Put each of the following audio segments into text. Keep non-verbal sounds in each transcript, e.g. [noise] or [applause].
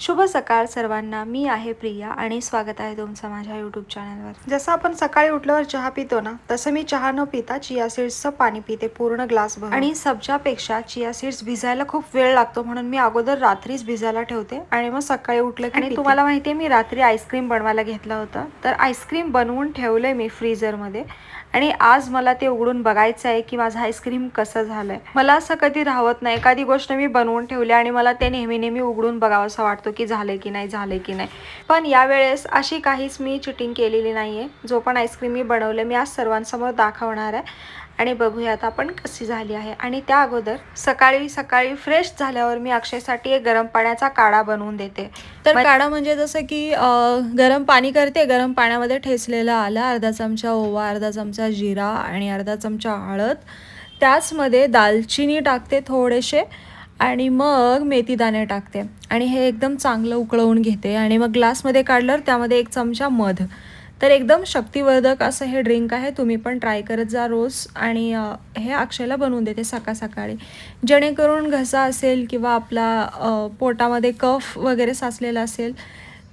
शुभ सकाळ सर्वांना. मी आहे प्रिया आणि स्वागत आहे तुमचं माझ्या यूट्यूब चॅनलवर जसं आपण सकाळी उठल्यावर चहा पितो ना तसं मी चहा न पिता चिया सीड्सचं पाणी पिते पूर्ण ग्लास भर आणि सब्जापेक्षा चिया सीड्स भिजायला खूप वेळ लागतो म्हणून मी अगोदर रात्रीच भिजायला ठेवते आणि मग सकाळी उठलं की आणि तुम्हाला माहितीये मी रात्री आईस्क्रीम बनवायला घेतलं होतं. तर आईस्क्रीम बनवून ठेवलंय मी फ्रीजरमध्ये आणि आज मला ते उघडून बघायचं आहे की माझं आईस्क्रीम कसं झालंय. मला असं कधी राहत नाही. एखादी गोष्ट मी बनवून ठेवली आणि मला ते नेहमी नेहमी उघडून बघावं असं वाटतो की झाले की नाही झाले की नाही. पण यावेळेस अशी काहीच मी चिटिंग केलेली नाही आहे जो पण आईस्क्रीम मी बनवलं मी आज सर्वांसमोर दाखवणार आहे. आणि बघूयात आपण कशी झाली आहे. आणि त्या अगोदर सकाळी सकाळी फ्रेश झाल्यावर मी अक्षयसाठी एक गरम पाण्याचा काढा बनवून देते. तर काढा म्हणजे जसं की गरम पाणी करते गरम पाण्यामध्ये ठेचलेलं आलं अर्धा चमचा ओवा अर्धा चमचा जिरा आणि अर्धा चमचा हळद. त्याचमध्ये दालचिनी टाकते थोडेसे आणि मग मेथीदाणे टाकते. आणि हे एकदम चांगलं उकळवून घेते. आणि मग ग्लासमध्ये काढल्यावर त्यामध्ये एक चमचा मध. तर एकदम शक्तिवर्धक असं हे ड्रिंक आहे. तुम्ही पण ट्राय करत जा रोज आणि हे अक्षयला बनवून देते सकाळ सकाळी. जेणेकरून घसा असेल किंवा आपला पोटामध्ये कफ वगैरे साचलेला असेल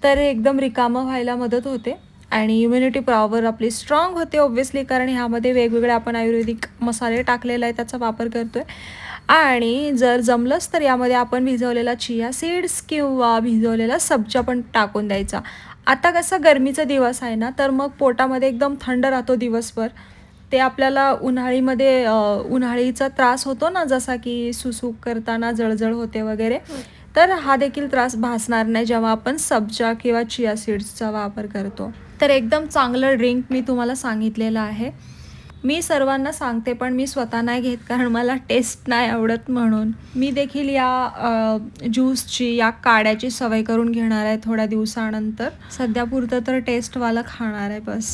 तर एकदम रिकामं व्हायला मदत होते. आणि इम्युनिटी पॉवर आपली स्ट्रॉंग होते ऑब्व्हियसली कारण ह्यामध्ये वेगवेगळे आपण आयुर्वेदिक मसाले टाकलेले आहे त्याचा वापर करतो आहे आणि जर जमलंच तर यामध्ये आपण भिजवलेला चिया सीड्स किंवा भिजवलेला सब्जा पण टाकून द्यायचा. आता कसं गरमीचा दिवस आहे ना तर मग पोटामध्ये एकदम थंड राहतो दिवसभर. ते आपल्याला उन्हाळीमध्ये उन्हाळीचा त्रास होतो ना जसा की सुसूक करताना जळजळ होते वगैरे तर हा देखील त्रास भासणार नाही जेव्हा आपण सब्जा किंवा चिया सीड्सचा वापर करतो. तर एकदम चांगलं ड्रिंक मी तुम्हाला सांगितलेलं आहे. मी सर्वांना सांगते पण मी स्वतः नाही घेत कारण मला टेस्ट नाही आवडत म्हणून. मी देखील या ज्यूसची या काड्याची सवय करून घेणार आहे थोड्या दिवसानंतर. सध्या पुरतं तर टेस्टवाला खाणार आहे बस.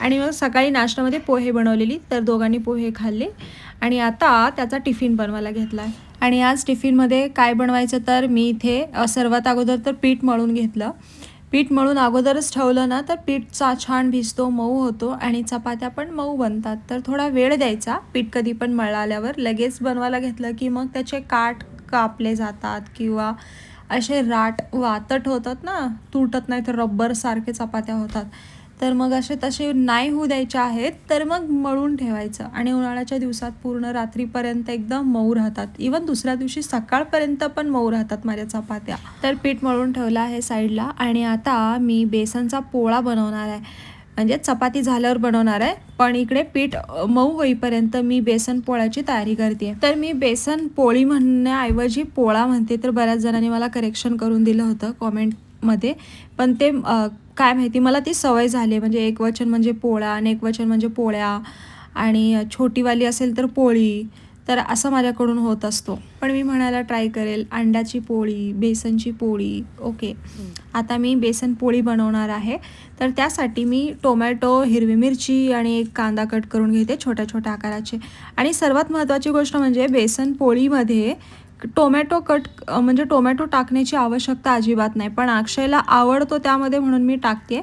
आणि मग सकाळी नाश्त्यामध्ये पोहे बनवलेली तर दोघांनी पोहे खाल्ले. आणि आता त्याचा टिफिन बनवायला घेतला आहे. आणि आज टिफिनमध्ये काय बनवायचं तर मी इथे सर्वात अगोदर तर पीठ मळून घेतलं. पीठ मळून अगोदरच ठेवलं ना तर पीठचा छान भिजतो मऊ होतो आणि चपात्या पण मऊ बनतात. तर थोडा वेळ द्यायचा. पीठ कधी पण मळाल्यावर आल्यावर लगेच बनवायला घेतलं की मग त्याचे काठ कापले जातात किंवा असे राट वातट होतात ना तुटत नाही तर रब्बरसारखे चपात्या होतात. तर मग असे तसे नाही होऊ द्यायचे आहेत तर मग मळून ठेवायचं. आणि उन्हाळ्याच्या दिवसात पूर्ण रात्रीपर्यंत एकदम मऊ राहतात. इवन दुसऱ्या दिवशी सकाळपर्यंत पण मऊ राहतात माझ्या चपात्या. तर पीठ मळून ठेवलं आहे साईडला आणि आता मी बेसनचा पोळा बनवणार आहे. म्हणजे चपाती झाल्यावर बनवणार आहे. पण इकडे पीठ मऊ होईपर्यंत मी बेसन पोळ्याची तयारी करते तर मी बेसन पोळी म्हणण्याऐवजी पोळा म्हणते. तर बऱ्याच जणांनी मला करेक्शन करून दिलं होतं. कॉमेंट कॉमेंटमध्ये पण ते काय माहिती मला ती सवय झाली आहे. म्हणजे एक वचन म्हणजे पोळा आणि एक वचन म्हणजे पोळ्या आणि छोटीवाली असेल तर पोळी तर असं माझ्याकडून होत असतो. पण मी म्हणायला ट्राय करेल अंड्याची पोळी बेसनची पोळी ओके. आता मी बेसन पोळी बनवणार आहे. तर त्यासाठी मी टोमॅटो हिरवी मिरची आणि एक कांदा कट करून घेते छोट्या छोट्या आकाराचे. आणि सर्वात महत्त्वाची गोष्ट म्हणजे बेसन पोळीमध्ये टोमॅटो कट म्हणजे टोमॅटो टाकण्याची आवश्यकता अजिबात नाही. पण अक्षयला आवडतो त्यामध्ये म्हणून मी टाकते.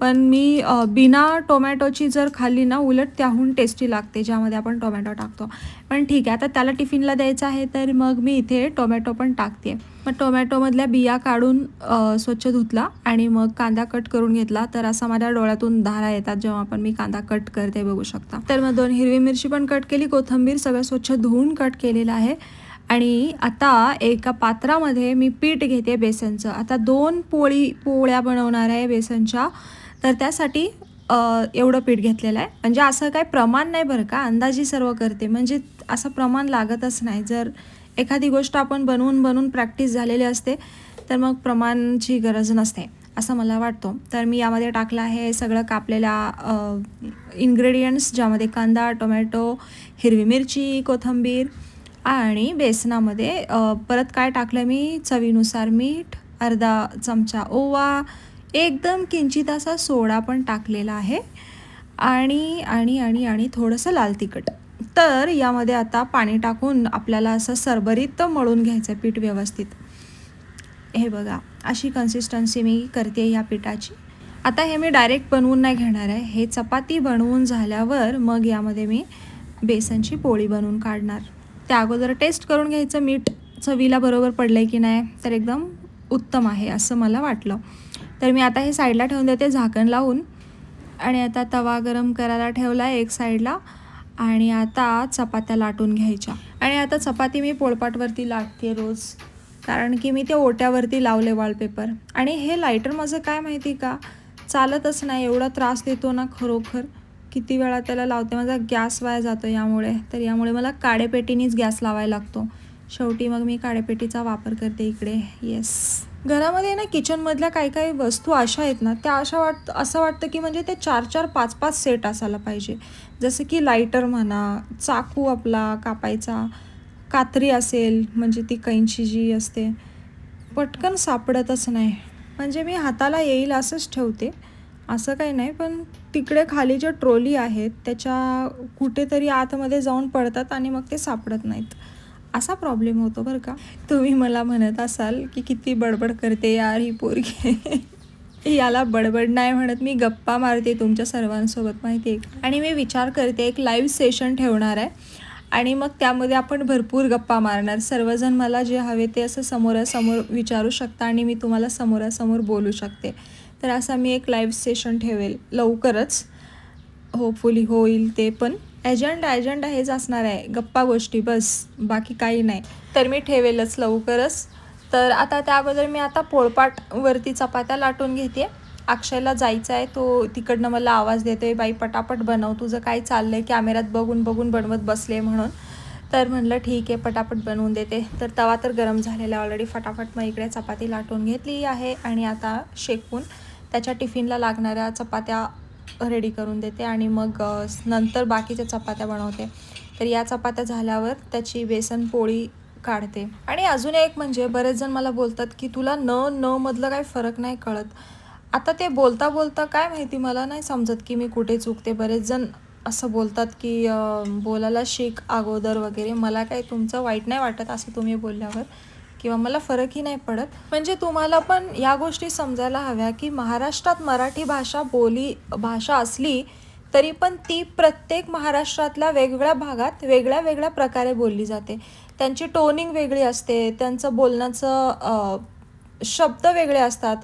पण मी बिना टोमॅटोची जर खाल्ली ना उलट त्याहून टेस्टी लागते ज्यामध्ये आपण टोमॅटो टाकतो. पण ठीक आहे आता त्याला टिफिनला द्यायचं आहे तर मग मी इथे टोमॅटो पण टाकते. मग टोमॅटोमधल्या बिया काढून स्वच्छ धुतला आणि मग कांदा कट करून घेतला. तर असा माझ्या डोळ्यातून धारा येतात जेव्हा पण मी कांदा कट करते बघू शकता. तर मग दोन हिरवी मिरची पण कट केली. कोथिंबीर सगळं स्वच्छ धुवून कट केलेलं आहे. आणि आता एका पात्रामध्ये मी पीठ घेते बेसनचं. आता दोन पोळी पोळ्या बनवणार आहे बेसनच्या. तर त्यासाठी एवढं पीठ घेतलेलं आहे. म्हणजे असं काही प्रमाण नाही बरं का? अंदाजी सर्व करते. म्हणजे असं प्रमाण लागतच नाही. जर एखादी गोष्ट आपण बनवून बनवून प्रॅक्टिस झालेली असते तर मग प्रमाणची गरज नसते असं मला वाटतो. तर मी यामध्ये टाकलं आहे सगळं कापलेल्या इन्ग्रेडियंट्स ज्यामध्ये कांदा टोमॅटो हिरवी मिरची कोथिंबीर आणि बेसनामध्ये परत काय टाकलं मी? चवीनुसार मीठ अर्धा चमचा ओवा एकदम किंचित असा सोडा पण टाकलेला आहे. आणि आणि आणि आणि थोडंसं लाल तिखट. तर यामध्ये आता पाणी टाकून आपल्याला असं सरभरीत मळून घ्यायचं पीठ व्यवस्थित. हे बघा अशी कन्सिस्टन्सी मी करते या पिठाची. आता हे मी डायरेक्ट बनवून नाही घेणार आहे. हे चपाती बनवून झाल्यावर मग यामध्ये मी बेसनची पोळी बनवून काढणार. त्या अगोदर टेस्ट करून घ्यायचं मीठ चवीला बरोबर पडलं आहे की नाही तर एकदम उत्तम आहे असं मला वाटलं. तर मी आता हे साईडला ठेवून देते झाकण लावून. आणि आता तवा गरम करायला ठेवला आहे एक साईडला. आणि आता चपात्या लाटून घ्यायच्या. आणि आता चपाती मी पोळपाटवरती लाटते रोज. कारण की मी ते ओट्यावरती लावले वॉलपेपर आणि हे लायटर माझं काय माहिती का? चालतच नाही एवढा त्रास देतो ना खरोखर. किती वेळा त्याला लावते माझा गॅस वाया जातो यामुळे. तर यामुळे मला काडेपेटीनेच गॅस लावायला लागतो. शेवटी मग मी काडेपेटीचा वापर करते इकडे. येस घरामध्ये ना किचनमधल्या काही काही वस्तू अशा आहेत ना त्या अशा वाट असं वाटतं की म्हणजे ते चार चार पाच पाच सेट असायला पाहिजे. जसं की लायटर म्हणा चाकू आपला कापायचा कात्री असेल म्हणजे ती कैंची जी असते पटकन सापडतच नाही. म्हणजे मी हाताला येईल असंच ठेवते. असं काही नाही पण तिकडे खाली ज्या ट्रोली आहेत त्याच्या कुठेतरी आतमध्ये जाऊन पडतात आणि मग ते सापडत नाहीत. असा प्रॉब्लेम होतो बरं का. तुम्ही मला म्हणत असाल की किती बडबड करते यार ही पोरगी. [laughs] याला बडबड नाही म्हणत मी गप्पा मारते तुमच्या सर्वांसोबत माहिती आहे आणि मी विचार करते एक लाईव्ह सेशन ठेवणार आहे. आणि मग त्यामध्ये आपण भरपूर गप्पा मारणार. सर्वजण मला जे हवे ते असं समोरासमोर विचारू शकता आणि मी तुम्हाला समोरासमोर बोलू शकते. तर असा मी एक लाईव्ह सेशन ठेवेल. लवकरच. होपफुली होईल ते पण. एजंडा एजंडा हेच असणार आहे. गप्पा गोष्टी बस. बाकी काही नाही. तर मी ठेवेलच लवकरच. तर आता त्याबद्दल मी आता पोळपाटवरती चपात्या लाटून घेते अक्षयला जायचं आहे. तो तिकडनं मला आवाज देतोय बाई पटापट बनव. तुझं काय चाललं आहे कॅमेऱ्यात बघून बघून बनवत बसले म्हणून. तर म्हणलं ठीक आहे पटापट बनवून देते. तर तवा तर गरम झालेला ऑलरेडी फटाफट मग इकडे चपाती लाटून घेतली आहे आणि आता शेकून त्याच्या टिफिनला लागणाऱ्या चपात्या रेडी करून देते आणि मग नंतर बाकीच्या चपात्या बनवते. तर या चपात्या झाल्यावर त्याची बेसन पोळी काढते. आणि अजून एक म्हणजे बरेच जण मला बोलतात की तुला न न मधलं काही फरक नाही कळत. आता ते बोलता बोलता काय माहिती मला नाही समजत की मी कुठे चुकते. बरेच जण असं बोलतात की बोलायला शिक अगोदर वगैरे. मला काही तुमचं वाईट नाही वाटत असं तुम्ही बोलल्यावर. किंवा मला फरकही नाही पडत. म्हणजे तुम्हाला पण या गोष्टी समजायला हव्या की महाराष्ट्रात मराठी भाषा बोली भाषा असली तरी पण ती प्रत्येक महाराष्ट्रातल्या वेगवेगळ्या भागात वेगळ्या वेगळ्या प्रकारे बोलली जाते. त्यांची टोनिंग वेगळी असते त्यांचं बोलण्याचं शब्द वेगळे असतात.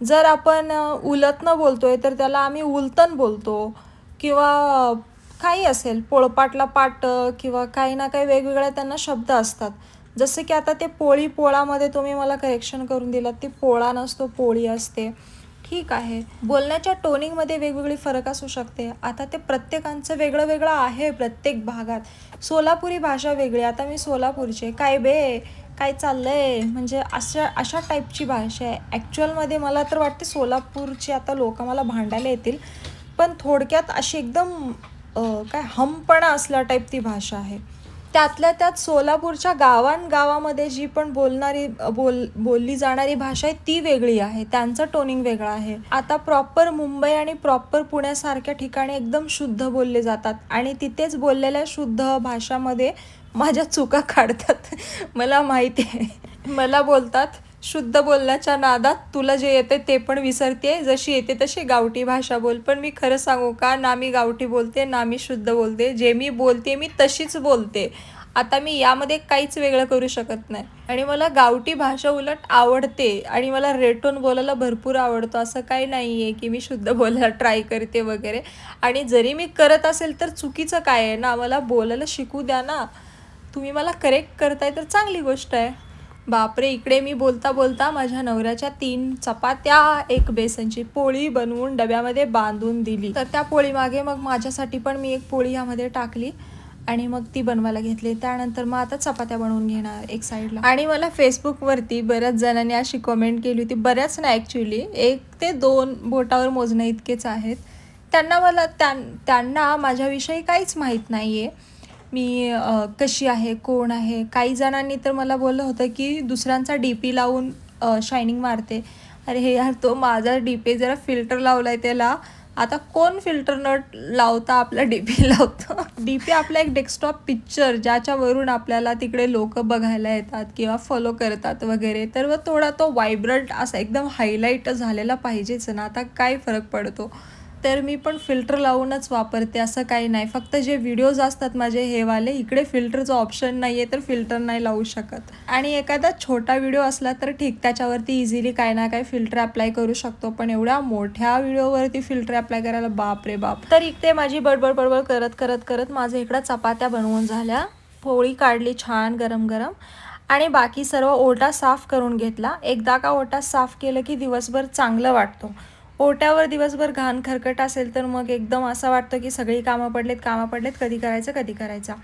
जर आपण उलतनं बोलतो आहे तर त्याला आम्ही उलतन बोलतो किंवा काही असेल पोळपाटला पाट किंवा काही ना काही वेगवेगळ्या त्यांना शब्द असतात. जसं की आता ते पोळी पोळामध्ये तुम्ही मला करेक्शन करून दिलात ती पोळा नसतो पोळी असते. ठीक आहे. बोलण्याच्या टोनिंगमध्ये वेगवेगळी फरक असू शकते. आता ते प्रत्येकांचं वेगळं वेगळं आहे प्रत्येक भागात. सोलापुरी भाषा वेगळी. आता मी सोलापूरचे काय बे? काय चाललंय? म्हणजे अशा अशा टाईपची भाषा आहे. ॲक्च्युअलमध्ये मला तर वाटते सोलापूरची आता लोक मला भांडायला येतील. पण थोडक्यात अशी एकदम काय हमपणा असल्या टाईप ती भाषा आहे. त्यातल्या त्यात सोलापूरच्या गावांगावामध्ये जी पण बोलणारी बोल बोलली जाणारी भाषा आहे ती वेगळी आहे. त्यांचं टोनिंग वेगळं आहे. आता प्रॉपर मुंबई आणि प्रॉपर पुण्यासारख्या ठिकाणी एकदम शुद्ध बोलले जातात. आणि तिथेच बोललेल्या शुद्ध भाषामध्ये माझ्या चुका काढतात. [laughs] मला माहिती आहे. मला बोलतात. शुद्ध बोलण्याच्या नादात तुला जे येते ते पण विसरते जशी येते तशी गावठी भाषा बोल. पण मी खरं सांगू का ना मी गावठी बोलते ना मी शुद्ध बोलते. जे मी बोलते मी तशीच बोलते. आता मी यामध्ये काहीच वेगळं करू शकत नाही. आणि मला गावठी भाषा उलट आवडते. आणि मला रेटून बोलायला भरपूर आवडतं. असं काही नाही आहे की मी शुद्ध बोलायला ट्राय करते वगैरे. आणि जरी मी करत असेल तर चुकीचं काय आहे ना? मला बोलायला शिकू द्या ना. तुम्ही मला करेक्ट करताय तर चांगली गोष्ट आहे. बापरे इकडे मी बोलता बोलता माझ्या नवऱ्याच्या तीन चपात्या एक बेसनची पोळी बनवून डब्यामध्ये बांधून दिली. तर त्या पोळीमागे मग माझ्यासाठी पण मी एक पोळी यामध्ये टाकली आणि मग ती बनवायला घेतली. त्यानंतर मग आता चपात्या बनवून घेणार एक साईडला आणि मला फेसबुकवरती बऱ्याच जणांनी अशी कमेंट केली होती बऱ्याच ना ॲक्च्युली एक ते दोन बोटावर मोजणं इतकेच आहेत. त्यांना मला त्यां त्यांना माझ्याविषयी काहीच माहीत नाही आहे मी कशी आहे कोण आहे? काही जणांनी तर मला बोललं होतं की दुसऱ्यांचा डी पी लावून शायनिंग मारते. अरे हे यार तो माझा डी पी जरा फिल्टर लावला आहे त्याला. आता कोण फिल्टर न लावता आपला डी पी [laughs] लावतो? डी पी आपला एक डेस्कटॉप पिक्चर ज्याच्यावरून आपल्याला तिकडे लोक बघायला येतात किंवा फॉलो करतात वगैरे. तर व थोडा तो वायब्रंट असा एकदम हायलाईट झालेला पाहिजेच ना. आता काय फरक पडतो? तर मी पण फिल्टर लावूनच वापरते असं काही नाही. फक्त जे व्हिडिओज असतात माझे हे वाले इकडे फिल्टरचं ऑप्शन नाही आहे तर फिल्टर नाही लावू शकत. आणि एखादा छोटा व्हिडिओ असला तर ठीक त्याच्यावरती इझिली काय ना काय फिल्टर अप्लाय करू शकतो पण एवढ्या मोठ्या व्हिडिओवरती फिल्टर अप्लाय करायला बाप रे बाप. तर इकडे माझी बडबड बडबड करत करत करत माझं इकडं चपात्या बनवून झाल्या. पोळी काढली छान गरम गरम. आणि बाकी सर्व ओटा साफ करून घेतला. एकदा का ओटा साफ केलं की दिवसभर चांगलं वाटतो. ओट्यावर दिवसभर घाण खरकट असेल तर मग एकदम असं वाटतं की सगळी कामं पडलेत कामं पडलेत कधी करायचं कधी करायचं.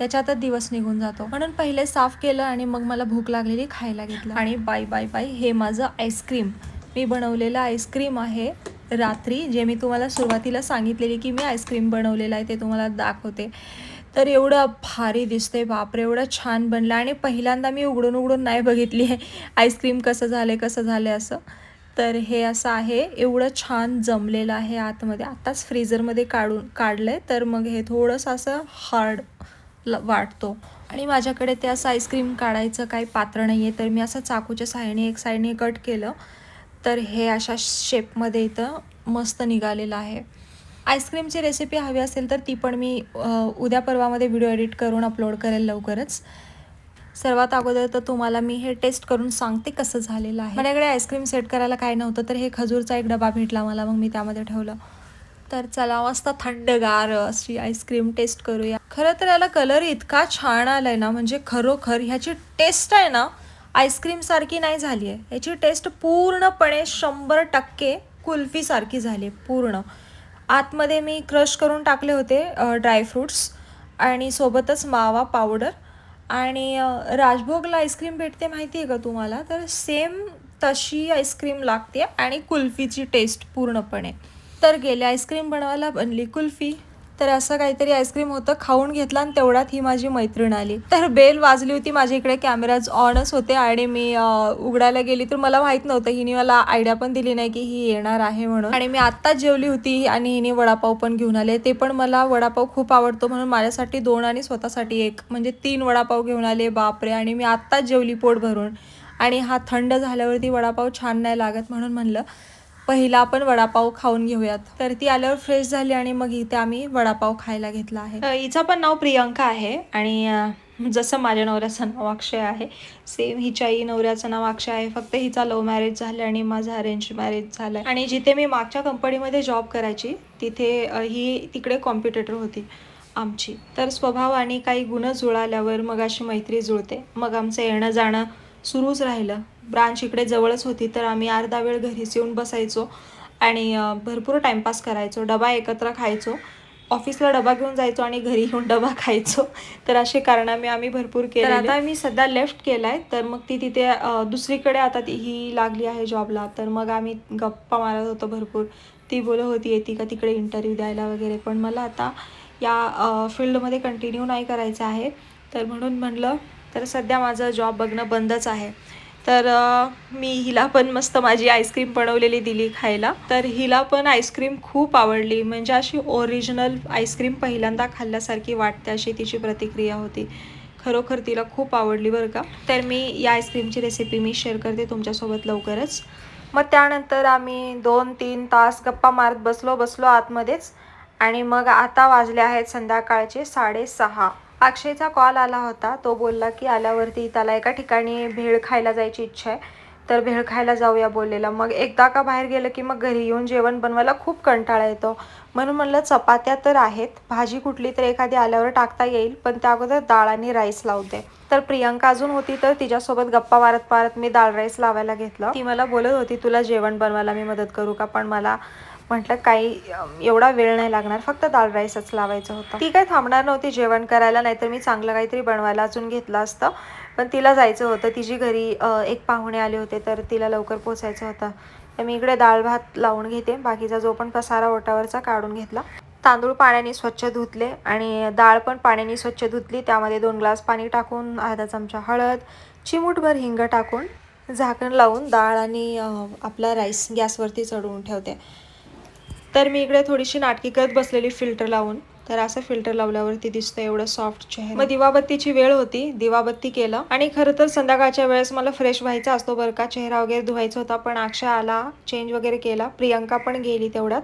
याच्यातच दिवस निघून जातो. म्हणून पहिले साफ केलं आणि मग मला भूक लागलेली खायला घेतलं. आणि बाय बाय बाय हे माझं आईस्क्रीम. मी बनवलेलं आईस्क्रीम आहे रात्री जे मी तुम्हाला सुरुवातीला सांगितलेली की मी आईस्क्रीम बनवलेलं आहे ते तुम्हाला दाखवते. तर एवढं भारी दिसते बापरे एवढं छान बनलं. आणि पहिल्यांदा मी उघडून उघडून नाही बघितली आहे आईस्क्रीम कसं झालं कसं झालं असं. तर हे असं आहे एवढं छान जमलेलं आहे आतमध्ये. आत्ताच फ्रीजरमध्ये काढून काढलं आहे तर मग हे थोडंसं असं हार्ड ल वाटतो. आणि माझ्याकडे ते असं आईस्क्रीम काढायचं काही पात्र नाही आहे तर मी असं चाकूच्या साहाय्याने एक साईडने कट केलं. तर हे अशा शेपमध्ये इथं मस्त निघालेलं आहे. आईस्क्रीमची रेसिपी हवी असेल तर ती पण मी उद्या परवामध्ये व्हिडिओ एडिट करून अपलोड करेल लवकरच. सर्वात अगोदर तर तुम्हाला मी हे टेस्ट करून सांगते कसं झालेलं आहे. माझ्याकडे आईस्क्रीम सेट करायला काय नव्हतं तर हे खजूरचा एक डबा भेटला मला मग मी त्यामध्ये ठेवलं. तर चला मस्त थंडगार अशी आईस्क्रीम टेस्ट करूया. खरं तर याला कलर इतका छान आलाय ना म्हणजे खरोखर ह्याची टेस्ट आहे ना आईस्क्रीम सारखी नाही झाली आहे याची टेस्ट पूर्णपणे शंभर टक्के कुल्फीसारखी झाली पूर्ण. आतमध्ये मी क्रश करून टाकले होते ड्रायफ्रूट्स आणि सोबतच मावा पावडर आणि राजभोगला आईस्क्रीम भेटते माहिती आहे का तुम्हाला? तर सेम तशी आईस्क्रीम लागते आणि कुल्फीची टेस्ट पूर्णपणे. तर गेले आईस्क्रीम बनवायला बनली कुल्फी. तर असं काहीतरी आईस्क्रीम होतं खाऊन घेतला आणि तेवढ्यात ही माझी मैत्रीण आली. तर बेल वाजली होती माझ्या इकडे कॅमेराज ऑनच होते आणि मी उघडायला गेली तर मला माहीत नव्हतं हिने मला आयडिया पण दिली नाही की ही येणार आहे म्हणून. आणि मी आत्ताच जेवली होती आणि हिने वडापाव पण घेऊन आले. ते पण मला वडापाव खूप आवडतो म्हणून माझ्यासाठी दोन आणि स्वतःसाठी एक म्हणजे तीन वडापाव घेऊन आले. बापरे! आणि मी आत्ताच जेवली पोट भरून. आणि हा थंड झाल्यावरती वडापाव छान नाही लागत म्हणून म्हणलं पहिला आपण वडापाव खाऊन घेऊयात. तर ती आल्यावर फ्रेश झाली आणि मग इथे आम्ही वडापाव खायला घेतला आहे. हिचं पण नाव प्रियंका आहे आणि जसं माझ्या नवऱ्याचं नाव अक्षय आहे सेम हिच्याही नवऱ्याचं नाव अक्षय आहे. फक्त हिचा लव्ह मॅरेज झालं आणि माझं अरेंज मॅरेज झालं आणि जिथे मी मागच्या कंपनीमध्ये जॉब करायची तिथे ही तिकडे कॉम्प्युटेटर होती आमची. तर स्वभाव आणि काही गुण जुळाल्यावर मग अशी मैत्री जुळते. मग आमचं येणं जाणं सुरूच राहिलं. ब्रांच इकडे जवळच होती तर आम्ही अर्धा वेळ घरीच येऊन बसायचो आणि भरपूर टाईमपास करायचो. डबा एकत्र खायचो. ऑफिसला डबा घेऊन जायचो आणि घरी येऊन डबा खायचो. तर असे कारणामे आम्ही भरपूर केले आता मी सध्या लेफ्ट केलाय तर मग ती तिथे दुसरीकडे आता ती ही लागली आहे जॉबला. तर मग आम्ही गप्पा मारत होतो भरपूर. ती बोलत होती येते का तिकडे इंटरव्ह्यू द्यायला वगैरे? पण मला आता या फील्डमध्ये कंटिन्यू नाही करायचं आहे. तर म्हणून म्हणलं तर सध्या माझं जॉब बघणं बंदच आहे. तर मी हिला पण मस्त माझी आईस्क्रीम बनवलेली दिली खायला. तर हिला पण आईस्क्रीम खूप आवडली. म्हणजे अशी ओरिजिनल आईस्क्रीम पहिल्यांदा खाल्ल्यासारखी वाटते अशी तिची प्रतिक्रिया होती. खरोखर तिला खूप आवडली बरं का. तर मी या आईस्क्रीमची रेसिपी मी शेअर करते तुमच्यासोबत लवकरच. मग त्यानंतर आम्ही दोन तीन तास गप्पा मारत बसलो बसलो आतमध्येच. आणि मग आता वाजले आहेत संध्याकाळचे साडेसहा. अक्षयचा कॉल आला होता. तो बोलला की आल्यावरती त्याला एका ठिकाणी भेळ खायला जायची इच्छा आहे. तर भेळ खायला जाऊया बोललेला. मग एकदा का बाहेर गेलं की मग घरी येऊन जेवण बनवायला खूप कंटाळा येतो. म्हणून म्हणलं चपात्या तर आहेत. भाजी कुठली तर एखादी आल्यावर टाकता येईल पण त्या अगोदर डाळ आणि राईस लावते तर प्रियांका अजून होती तर तिच्यासोबत गप्पा मारत मारत मी डाळ राईस लावायला घेतलं. ती मला बोलत होती तुला जेवण बनवायला मी मदत करू का? पण मला म्हटलं काही एवढा वेळ नाही लागणार फक्त दाल राईसच लावायचं होतं. ती काय थांबणार नव्हती जेवण करायला नाहीतर मी चांगलं काहीतरी बनवायला अजून घेतलं असतं. पण तिला जायचं होतं तिची घरी एक पाहुणे आले होते तर तिला लवकर पोचायचं होतं. तर मी इकडे डाळ भात लावून घेते बाकीचा जो पण पसारा ओटावरचा काढून घेतला. तांदूळ पाण्याने स्वच्छ धुतले आणि डाळ पण पाण्याने स्वच्छ धुतली. त्यामध्ये दोन ग्लास पाणी टाकून अर्धा चमचा हळद चिमूटभर हिंग टाकून झाकण लावून डाळ आणि आपला राईस गॅसवरती चढवून ठेवते. तर मी इकडे थोडीशी नाटकी करत बसलेली फिल्टर लावून. तर असं फिल्टर लावल्यावरती दिसतं एवढं सॉफ्ट चेहरा. मग दिवाबत्तीची वेळ होती दिवाबत्ती केलं. आणि खरं तर संध्याकाळच्या वेळेस मला फ्रेश व्हायचा असतो बरं का. चेहरा वगैरे धुवायचा होता पण अक्षय आला चेंज वगैरे केला. प्रियंका पण गेली तेवढ्यात.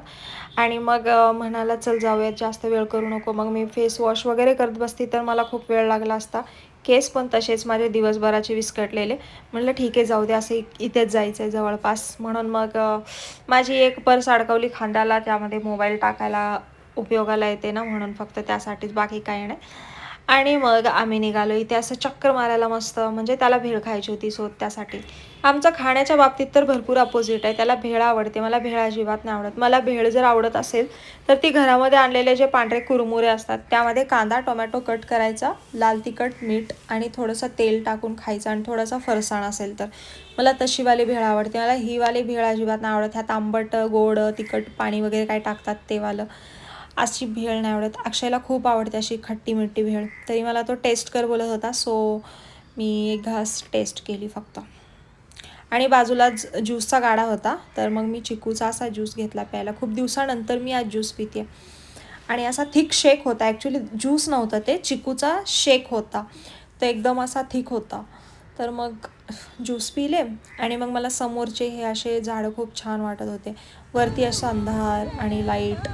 आणि मग म्हणाला चल जाऊयात जास्त वेळ करू नको. मग मी फेस वॉश वगैरे करत बसती तर मला खूप वेळ लागला असता. केस पण तसेच माझे दिवसभराचे विस्कटलेले. म्हणलं ठीक आहे जाऊ दे असं इथेच जायचं आहे जवळपास. म्हणून मग माझी एक पर्स अडकवली खांद्याला त्यामध्ये मोबाईल टाकायला उपयोगाला येते ना म्हणून फक्त त्यासाठीच बाकी काही नाही. आणि मग आम्ही निघालो इथे असं चक्कर मारायला मस्त म्हणजे त्याला भेळ खायची होती सो त्यासाठी. आमचं खाण्याच्या बाबतीत तर भरपूर अपोजिट आहे त्याला भेळ आवडते मला भेळ अजिबात नाही आवडत. मला भेळ जर आवडत असेल तर ती घरामध्ये आणलेले जे पांढरे कुरमुरे असतात त्यामध्ये कांदा टोमॅटो कट करायचा लाल तिखट मीठ आणि थोडंसं तेल टाकून खायचं आणि थोडासा फरसाण असेल तर. मला तशीवाली भेळ आवडते मला ही वाली भेळ अजिबात नाही आवडत. ह्यात आंबट गोड तिखट पाणी वगैरे काय टाकतात तेवालं. अशी भेळ नाही आवडत. अक्षयला खूप आवडते अशी खट्टी मिट्टी भेळ. तरी मला तो टेस्ट कर बोलत होता सो मी एक घास टेस्ट केली फक्त. आणि बाजूलाच ज्यूसचा गाडा होता तर मग मी चिकूचा असा ज्यूस घेतला प्यायला. खूप दिवसानंतर मी आज ज्यूस पिते आणि असा थिक शेक होता. ॲक्च्युली ज्यूस नव्हतं ते चिकूचा शेक होता. तर एकदम असा थिक होता. तर मग ज्यूस पिले आणि मग मला समोरचे हे असे झाडं खूप छान वाटत होते. वरती असं अंधार आणि लाइट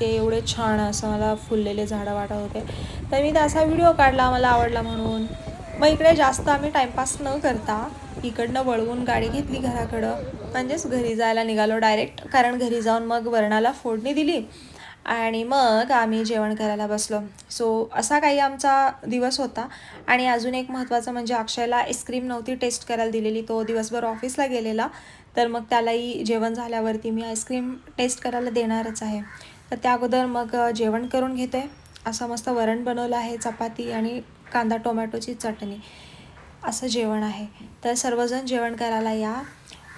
ते एवढे छान असं मला फुललेले झाडं वाटत होते. तर मी त्याचा व्हिडिओ काढला मला आवडला म्हणून. मग इकडे जास्त आम्ही टाईमपास न करता इकडनं वळवून गाडी घेतली घराकडं. म्हणजेच घरी जायला निघालो डायरेक्ट कारण घरी जाऊन मग वर्णाला फोडणी दिली. आणि मग आम्ही जेवण करायला बसलो. सो असा काही आमचा दिवस होता. आणि अजून एक महत्त्वाचं म्हणजे अक्षयला आईस्क्रीम नव्हती टेस्ट करायला दिलेली तो दिवसभर ऑफिसला गेलेला. तर मग त्यालाही जेवण झाल्यावरती मी आईस्क्रीम टेस्ट करायला देणारच आहे. तर त्या अगोदर मग जेवण करून घेते. असं मस्त वरण बनवलं आहे चपाती आणि कांदा टोमॅटोची चटणी. असं जेवण आहे. तर सर्वजण जेवण करायला या.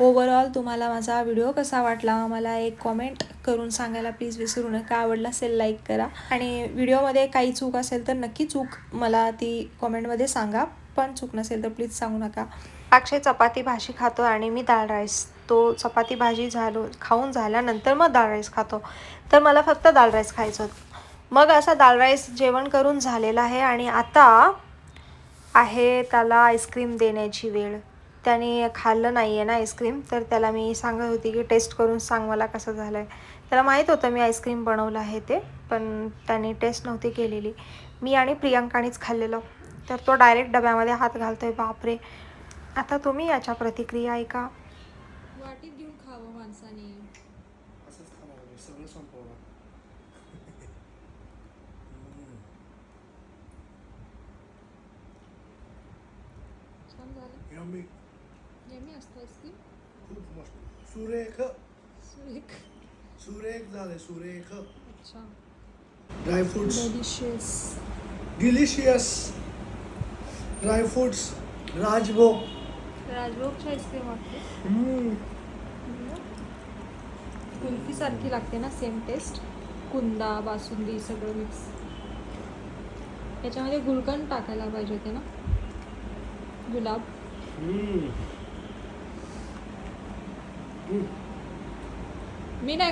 ओवरऑल तुम्हाला माझा व्हिडिओ कसा वाटला? मला एक कॉमेंट करून सांगायला प्लीज विसरू नका. आवडला असेल लाईक करा. आणि व्हिडिओमध्ये काही चूक असेल तर नक्की चूक मला ती कॉमेंटमध्ये सांगा. पण चूक नसेल तर प्लीज सांगू नका. अक्षय चपाती भाजी खातो आणि मी दाल राईस तो चपाती भाजी झालो खाऊन झाल्यानंतर मग डाळ राईस खातो. तर मला फक्त डाळ राईस खायचं होतं. मग असा डाळ राईस जेवण करून झालेला आहे आणि आता आहे त्याला आईस्क्रीम देण्याची वेळ. त्याने खाल्लं नाही आहे ना आईस्क्रीम तर त्याला मी सांगत होती की टेस्ट करून सांग मला कसं झालं आहे त्याला माहीत होतं मी आईस्क्रीम बनवलं आहे ते पण त्याने टेस्ट नव्हती केलेली. मी आणि प्रियांकानेच खाल्लेलं. तर तो डायरेक्ट डब्यामध्ये हात घालतो आहे बापरे. आता तुम्ही याच्या प्रतिक्रिया ऐका वाटीत घेऊन खावं माणसाने असंच खाणार मी सगळं संपवणार छान झालं यम्मी नेहमी असतं आईस्क्रीम खूप मस्त. सुरेख. सुरेख. सुरेख झाले सुरेख. अच्छा. Dry fruits delicious delicious dry fruits Rajbhog राजभोगची ice cream वाटते. कुल्फी सारखी लागते ना सेम टेस्ट कुंदा बासुंदी सगळं मिक्स याच्यामध्ये गुलकंद टाकायला पाहिजे होते ना? गुलाब. मी नाही